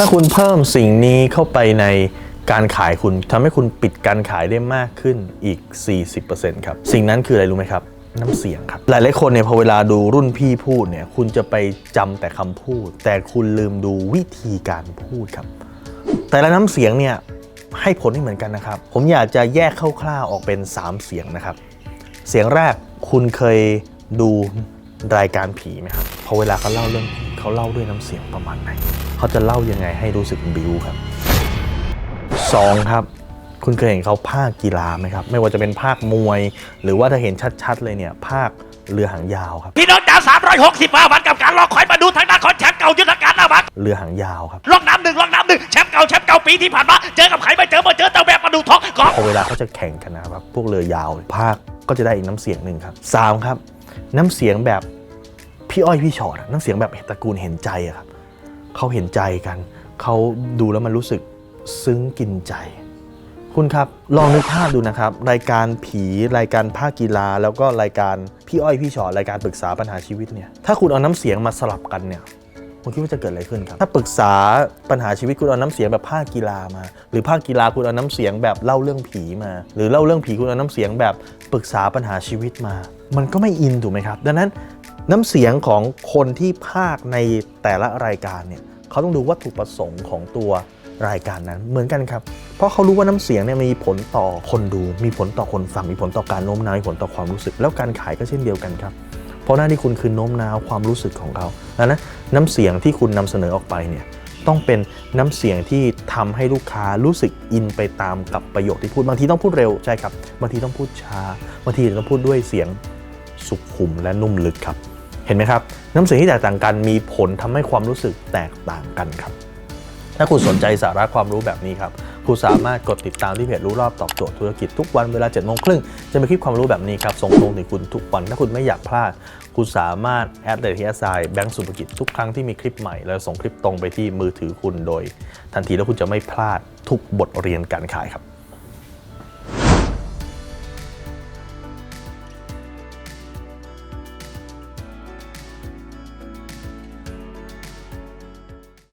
ถ้าคุณเพิ่มสิ่งนี้เข้าไปในการขายคุณทำให้คุณปิดการขายได้มากขึ้นอีก 40%ครับ สิ่งนั้นคืออะไรรู้ไหมครับ น้ำเสียงครับ หลายๆคนเนี่ยพอเวลาดูรุ่นพี่พูดเนี่ย คุณจะไปจำแต่คำพูด แต่คุณลืมดูวิธีการพูดครับ แต่ละน้ำเสียงเนี่ยให้ผลไม่เหมือนกันนะครับ ผมอยากจะแยกคร่าวๆออกเป็น 3 เสียงนะครับ เสียงแรกคุณเคยดูรายการผีไหมครับพอเวลาเขาเล่าเรื่องผีเขาเล่าด้วยน้ำเสียงประมาณไหน เขาจะเล่ายังไงให้รู้สึกบิวครับสองครับ คุณเคยเห็นเขาภาคกีฬาไหมครับ ไม่ว่าจะเป็นภาคมวย หรือว่าถ้าเห็นชัดๆเลยเนี่ยภาคเรือหางยาวครับพี่น้องจ๋า365 วันกับการรอคอยมาดูทางด้านของแชมป์เก่ายุทธการหน้าบักเรือหางยาวครับล่องน้ำหนึ่งล่องน้ำหนึ่งแชมป์เก่าแชมป์เก่าปีที่ผ่านมาเจอกับใครไม่เจอมาเจอแต่แบบมาดูท้องกอล์ฟพอเวลาเขาจะแข่งกันนะครับพวกเรือยาวภาคก็จะได้อีกน้ำเสียงหนึ่งครับสามครับ น้ำเสียงแบบ พี่อ้อยพี่ชอตอะน้ำเสียงแบบตระกูลเห็นใจอะครับเขาเห็นใจกัน เขาดูแล้วมันรู้สึกซึ้งกินใจ คุณครับ ลองนึกภาพดูนะครับ รายการผีรายการภาคกีฬา แล้วก็รายการพี่อ้อยพี่ชอตรายการปรึกษาปัญหาชีวิตเนี่ยถ้าคุณเอาน้ำเสียงมาสลับกันเนี่ยคุณคิดว่าจะเกิดอะไรขึ้นครับ ถ้าปรึกษาปัญหาชีวิตคุณเอาน้ำเสียงแบบภาคกีฬามา หรือภาคกีฬาคุณเอาน้ำเสียงแบบเล่าเรื่องผีมา หรือเล่าเรื่องผีคุณเอาน้ำเสียงแบบปรึกษาปัญหาชีวิตมา มันก็ไม่อินถูกไหมครับ ดังนั้น น้ำเสียงของคนที่ภาคในแต่ละรายการเนี่ยเขาต้องดูวัตถุประสงค์ของตัวรายการนั้นเหมือนกันครับ เพราะเขารู้ว่าน้ำเสียงเนี่ยมีผลต่อคนดู มีผลต่อคนฟัง มีผลต่อการโน้มน้าว มีผลต่อความรู้สึก แล้วการขายก็เช่นเดียวกันครับ เพราะหน้าที่คุณคือโน้มน้าวความรู้สึกของเขาดังนั้นน้ำเสียงที่คุณนำเสนอออกไปเนี่ยต้องเป็นน้ำเสียงที่ทำให้ลูกค้ารู้สึกอินไปตามกับประโยคที่พูด บางทีต้องพูดเร็วใช่ครับ บางทีต้องพูดช้า บางทีต้องพูดด้วยเสียงสุขุมและนุ่มลึกครับ เห็นไหมครับน้ำเสียงที่แตกต่างกันมีผลทำให้ความรู้สึกแตกต่างกันครับ ถ้าคุณสนใจสาระความรู้แบบนี้ครับคุณสามารถกดติดตามที่เพจรู้รอบตอบโจทย์ธุรกิจทุกวันเวลา7จ็ดโมงครึ่งจะมีคลิปความรู้แบบนี้ครับส่งตรงถึงคุณทุกวันถ้าคุณไม่อยากพลาด คุณสามารถแอดเดททีไซแบงก์สุภกิจทุกครั้งที่มีคลิปใหม่ แล้วส่งคลิปตรงไปที่มือถือคุณโดย ทันทีแล้วคุณจะไม่พลาดทุกบทเรียนการขายครับ